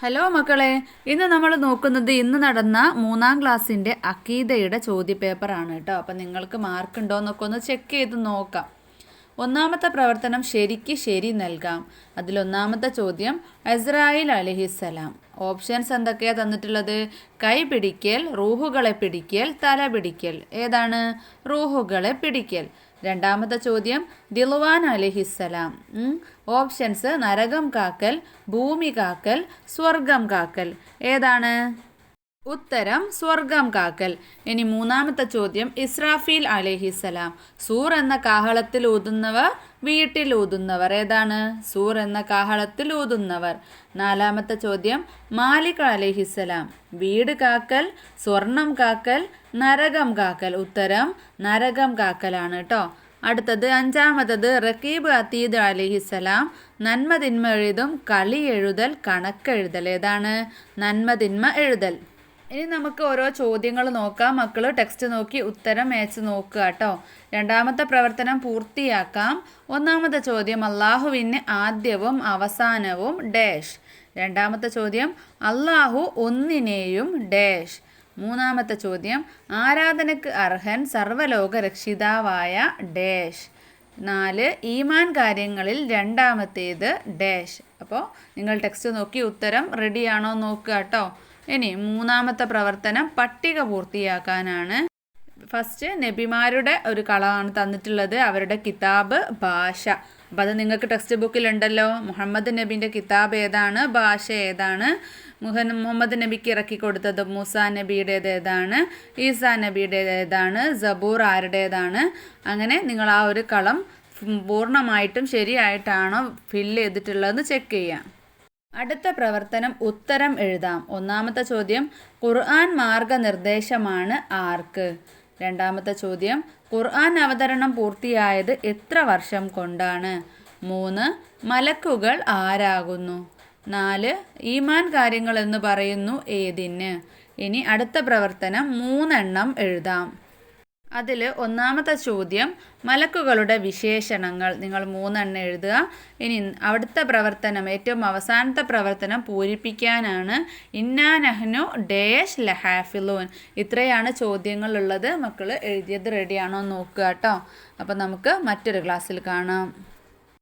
Hello മക്കളെ ഇന്ന് നമ്മൾ നോക്കുന്നത് ഇന്ന് നടന്ന മൂന്നാം ക്ലാസ്സിന്റെ അക്കീതയുടെ ചോദ്യപേപ്പറാണ് കേട്ടോ. അപ്പം നിങ്ങൾക്ക് മാർക്ക് ഉണ്ടോ എന്നൊക്കെ ഒന്ന് ചെക്ക് ചെയ്ത് നോക്കാം. ഒന്നാമത്തെ പ്രവർത്തനം ശരിക്ക് ശരി നൽകാം. അതിലൊന്നാമത്തെ ചോദ്യം അസ്രായിൽ അലഹിസലാം ഓപ്ഷൻസ് എന്തൊക്കെയാണ് തന്നിട്ടുള്ളത്? കൈ പിടിക്കൽ റൂഹുകളെ പിടിക്കൽ തല പിടിക്കൽ. ഏതാണ്? റൂഹുകളെ പിടിക്കൽ. രണ്ടാമത്തെ ചോദ്യം ദിലുവാൻ അലഹിസലാം ഓപ്ഷൻസ് നരകം കാക്കൽ ഭൂമി കാക്കൽ സ്വർഗം കാക്കൽ. ഏതാണ്? ഉത്തരം സ്വർഗം കാക്കൽ. ഇനി മൂന്നാമത്തെ ചോദ്യം ഇസ്രാഫീൽ അലഹിസലാം സൂർ എന്ന കാഹളത്തിൽ ഊതുന്നവർ വീട്ടിൽ ഊതുന്നവർ. ഏതാണ്? സൂർ എന്ന കാഹളത്തിൽ ഊതുന്നവർ. നാലാമത്തെ ചോദ്യം മാലിക് അലഹിസലാം വീട് കാക്കൽ സ്വർണം കാക്കൽ നരകം കാക്കൽ. ഉത്തരം നരകം കാക്കലാണ് കേട്ടോ അടുത്തത് അഞ്ചാമത്തത് റക്കീബ് അത്തീദ് അലിഹിസലാം നന്മ തിന്മ എഴുതും കളി എഴുതൽ കണക്കെഴുതൽ. ഏതാണ്? നന്മ തിന്മ എഴുതൽ. ഇനി നമുക്ക് ഓരോ ചോദ്യങ്ങൾ നോക്കാം. മക്കൾ ടെക്സ്റ്റ് നോക്കി ഉത്തരം മേച്ച് നോക്കുക കേട്ടോ. രണ്ടാമത്തെ പ്രവർത്തനം പൂർത്തിയാക്കാം. ഒന്നാമത്തെ ചോദ്യം അള്ളാഹുവിന് ആദ്യവും അവസാനവും ഡാഷ് രണ്ടാമത്തെ ചോദ്യം അള്ളാഹു ഒന്നിനെയും ഡാഷ് മൂന്നാമത്തെ ചോദ്യം ആരാധനക്ക് അർഹൻ സർവലോക രക്ഷിതാവായ ഡാഷ് നാല് ഈമാൻ കാര്യങ്ങളിൽ രണ്ടാമത്തേത് ഡാഷ് അപ്പോൾ നിങ്ങൾ ടെക്സ്റ്റ് നോക്കി ഉത്തരം റെഡിയാണോ നോക്കുക കേട്ടോ. ഇനി മൂന്നാമത്തെ പ്രവർത്തനം പട്ടിക പൂർത്തിയാക്കാനാണ്. ഫസ്റ്റ് നബിമാരുടെ ഒരു കളമാണ് തന്നിട്ടുള്ളത്. അവരുടെ കിതാബ് ഭാഷ. അപ്പം അത് നിങ്ങൾക്ക് ടെക്സ്റ്റ് ബുക്കിലുണ്ടല്ലോ മുഹമ്മദ് നബീന്റെ കിതാബ് ഏതാണ്? ഭാഷ ഏതാണ്? മുഹൻ മുഹമ്മദ് നബിക്ക് ഇറക്കി കൊടുത്തത് മൂസ നബിയുടേത് ഏതാണ്? ഈസാ നബിയുടേത് ഏതാണ്? സബൂർ ആരുടേതാണ്? അങ്ങനെ നിങ്ങൾ ആ ഒരു കളം പൂർണമായിട്ടും ശരിയായിട്ടാണോ ഫില്ല് ചെയ്തിട്ടുള്ളതെന്ന് ചെക്ക് ചെയ്യാം. അടുത്ത പ്രവർത്തനം ഉത്തരം എഴുതാം. ഒന്നാമത്തെ ചോദ്യം ഖുർആൻ മാർഗനിർദ്ദേശമാണ് ആർക്ക്? രണ്ടാമത്തെ ചോദ്യം ഖുർആൻ അവതരണം പൂർത്തിയായത് എത്ര വർഷം കൊണ്ടാണ്? മൂന്ന് മലക്കുകൾ ആരാകുന്നു? നാല് ഈമാൻ കാര്യങ്ങൾ എന്ന് പറയുന്നു ഏതിന്? ഇനി അടുത്ത പ്രവർത്തനം മൂന്നെണ്ണം എഴുതാം. അതിൽ ഒന്നാമത്തെ ചോദ്യം മലക്കുകളുടെ വിശേഷണങ്ങൾ. നിങ്ങൾ മൂന്നെണ്ണം എഴുതുക. ഇനി അവിടുത്തെ പ്രവർത്തനം ഏറ്റവും അവസാനത്തെ പ്രവർത്തനം പൂരിപ്പിക്കാനാണ്. ഇന്നാ നഹ്നു ഡേഷ് ലഹാഫിലൂൻ. ഇത്രയാണ് ചോദ്യങ്ങളുള്ളത്. മക്കൾ എഴുതിയത് റെഡിയാണോ നോക്കുക കേട്ടോ. അപ്പോൾ നമുക്ക് മറ്റൊരു ക്ലാസ്സിൽ കാണാം.